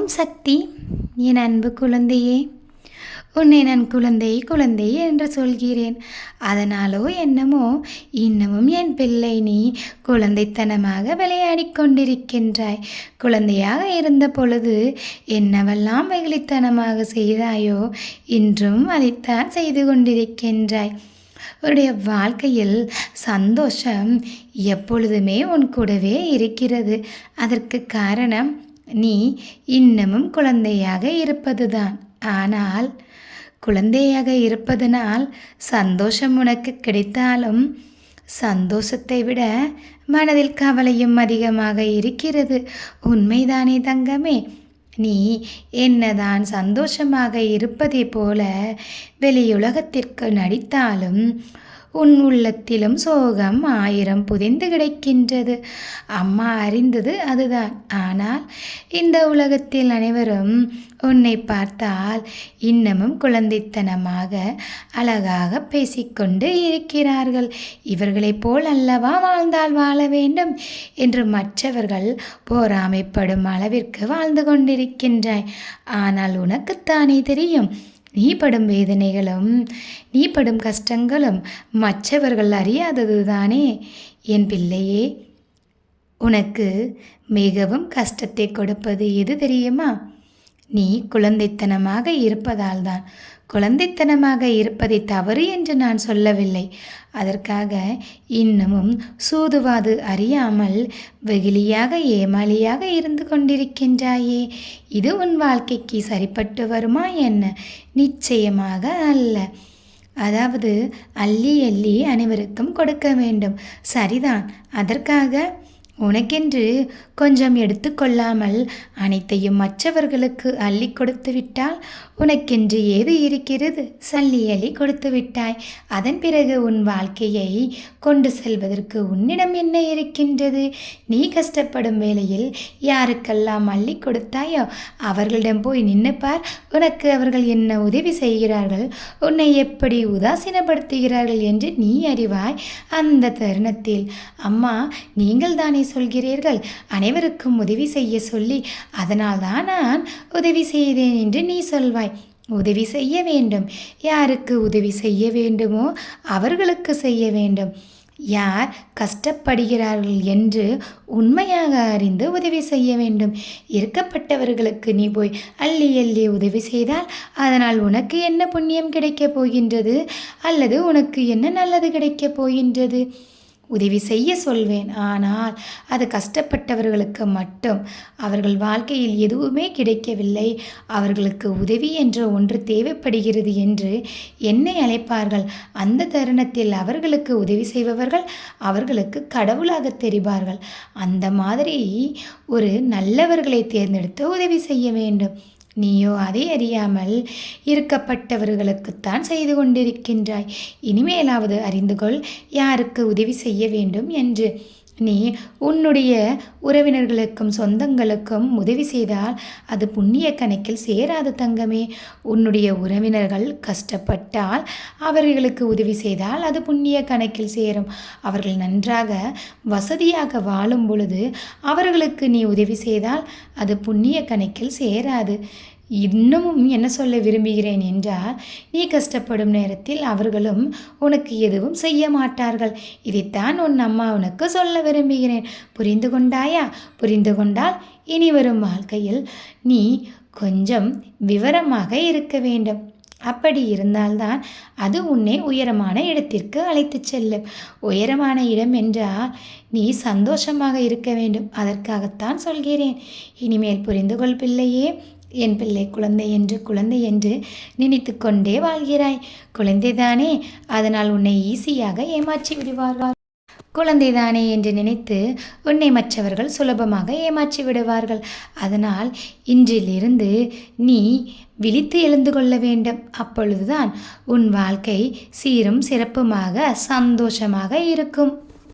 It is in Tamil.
ஓம் சக்தி என் அன்பு குழந்தையே உன்னை நான் குழந்தை குழந்தை என்று சொல்கிறேன். அதனாலோ என்னமோ இன்னமும் என் பிள்ளை நீ குழந்தைத்தனமாக விளையாடி கொண்டிருக்கின்றாய். குழந்தையாக இருந்த பொழுது என்னவெல்லாம் வெகுளித்தனமாக செய்தாயோ இன்றும் அதைத்தான் செய்து கொண்டிருக்கின்றாய். உன்னுடைய வாழ்க்கையில் சந்தோஷம் எப்பொழுதுமே உன் கூடவே இருக்கிறது. அதற்கு காரணம் நீ இன்னமும் குழந்தையாக இருப்பதுதான். ஆனால் குழந்தையாக இருப்பதனால் சந்தோஷம் உனக்கு கிடைத்தாலும் சந்தோஷத்தை விட மனதில் கவலையும் அதிகமாக இருக்கிறது. உண்மைதானே தங்கமே? நீ என்னதான் சந்தோஷமாக இருப்பதை போல வெளியுலகத்திற்கு நடித்தாலும் உன் உள்ளத்திலும் சோகம் ஆயிரம் புதைந்து கிடைக்கின்றது. அம்மா அறிந்தது அதுதான். ஆனால் இந்த உலகத்தில் அனைவரும் உன்னை பார்த்தால் இன்னமும் குழந்தைத்தனமாக அழகாக பேசிக்கொண்டு இருக்கிறார்கள். இவர்களைப் போல் அல்லவா வாழ்ந்தால் வாழ வேண்டும் என்று மற்றவர்கள் போராமைப்படும் அளவிற்கு வாழ்ந்து கொண்டிருக்கின்றாய். ஆனால் உனக்குத்தானே தெரியும் நீ படும் வேதனைகளும் நீ படும் கஷ்டங்களும் மற்றவர்கள் அறியாதது தானே என் பிள்ளையே உனக்கு மிகவும் கஷ்டத்தை கொடுப்பது எது தெரியுமா? நீ குழந்தைத்தனமாக இருப்பதால் தான் குழந்தைத்தனமாக இருப்பதை தவறு என்று நான் சொல்லவில்லை. அதற்காக இன்னமும் சூதுவாது அறியாமல் வெகுளியாக ஏமாளியாக இருந்து கொண்டிருக்கின்றாயே. இது உன் வாழ்க்கைக்கு சரிப்பட்டு வருமா என்ன? நிச்சயமாக அல்ல. அதாவது அள்ளி அள்ளி அனைவருக்கும் கொடுக்க வேண்டும். சரிதான். அதற்காக உனக்கென்று கொஞ்சம் எடுத்துக்கொள்ளாமல் அனைத்தையும் மற்றவர்களுக்கு அள்ளி கொடுத்து விட்டால் உனக்கென்று ஏது இருக்கிறது? சல்லி அள்ளி கொடுத்து விட்டாய். அதன் பிறகு உன் வாழ்க்கையை கொண்டு செல்வதற்கு உன்னிடம் என்ன இருக்கின்றது? நீ கஷ்டப்படும் வேளையில் யாருக்கெல்லாம் அள்ளி கொடுத்தாயோ அவர்களிடம் போய் நின்னுப்பார் உனக்கு அவர்கள் என்ன உதவி செய்கிறார்கள்? உன்னை எப்படி உதாசீனப்படுத்துகிறார்கள் என்று நீ அறிவாய். அந்த தருணத்தில் அம்மா நீங்கள் தானே சொல்கிறீர்கள். அனைவருக்கும் உதவி செய்ய சொல்லி அதனால்தான் நான் உதவி செய்தேன் என்று நீ சொல்வாய். உதவி செய்ய வேண்டும். யாருக்கு உதவி செய்ய வேண்டுமோ அவர்களுக்கு செய்ய வேண்டும். யார் கஷ்டப்படுகிறார்கள் என்று உண்மையாக அறிந்து உதவி செய்ய வேண்டும். இருக்கப்பட்டவர்களுக்கு நீ போய் அள்ளி அள்ளி உதவி செய்தால் அதனால் உனக்கு என்ன புண்ணியம் கிடைக்கப் போகின்றது? அல்லது உனக்கு என்ன நல்லது கிடைக்கப் போகின்றது? உதவி செய்ய சொல்வேன். ஆனால் அது கஷ்டப்பட்டவர்களுக்கு மட்டும். அவர்கள் வாழ்க்கையில் எதுவுமே கிடைக்கவில்லை. அவர்களுக்கு உதவி என்ற ஒன்று தேவைப்படுகிறது என்று என்னை அழைப்பார்கள். அந்த தருணத்தில் அவர்களுக்கு உதவி செய்பவர்கள் அவர்களுக்கு கடவுளாக தெரிவார்கள். அந்த மாதிரி ஒரு நல்லவர்களை தேர்ந்தெடுத்து உதவி செய்ய வேண்டும். நீயோ அதை அறியாமல் இருக்கப்பட்டவர்களுக்குத்தான் செய்து கொண்டிருக்கின்றாய். இனிமேலாவது அறிந்து கொள் யாருக்கு உதவி செய்ய வேண்டும் என்று. நீ உன்னுடைய உறவினர்களுக்கும் சொந்தங்களுக்கும் உதவி செய்தால் அது புண்ணிய கணக்கில் சேராது தங்கமே. உன்னுடைய உறவினர்கள் கஷ்டப்பட்டால் அவர்களுக்கு உதவி செய்தால் அது புண்ணிய கணக்கில் சேரும். அவர்கள் நன்றாக வசதியாக வாழும் பொழுது அவர்களுக்கு நீ உதவி செய்தால் அது புண்ணிய கணக்கில் சேராது. இன்னமும் என்ன சொல்ல விரும்புகிறேன் என்றால் நீ கஷ்டப்படும் நேரத்தில் அவர்களும் உனக்கு எதுவும் செய்ய மாட்டார்கள். இதைத்தான் உன் அம்மா உனக்கு சொல்ல விரும்புகிறேன். புரிந்து கொண்டாயா? புரிந்து கொண்டால் இனி வரும் வாழ்க்கையில் நீ கொஞ்சம் விவரமாக இருக்க வேண்டும். அப்படி இருந்தால்தான் அது உன்னை உயரமான இடத்திற்கு அழைத்து செல்லும். உயரமான இடம் என்றால் நீ சந்தோஷமாக இருக்க வேண்டும். அதற்காகத்தான் சொல்கிறேன். இனிமேல் புரிந்து கொள் பிள்ளையே. என் பிள்ளை குழந்தை என்று குழந்தை என்று நினைத்து கொண்டே வாழ்கிறாய். குழந்தைதானே அதனால் உன்னை ஈஸியாக ஏமாற்றி விடுவார்கள். குழந்தைதானே என்று நினைத்து உன்னை மற்றவர்கள் சுலபமாக ஏமாற்றி விடுவார்கள். அதனால் இன்றிலிருந்து நீ விழித்து எழுந்து கொள்ள வேண்டும். அப்பொழுதுதான் உன் வாழ்க்கை சீரும் சிறப்புமாக சந்தோஷமாக இருக்கும்.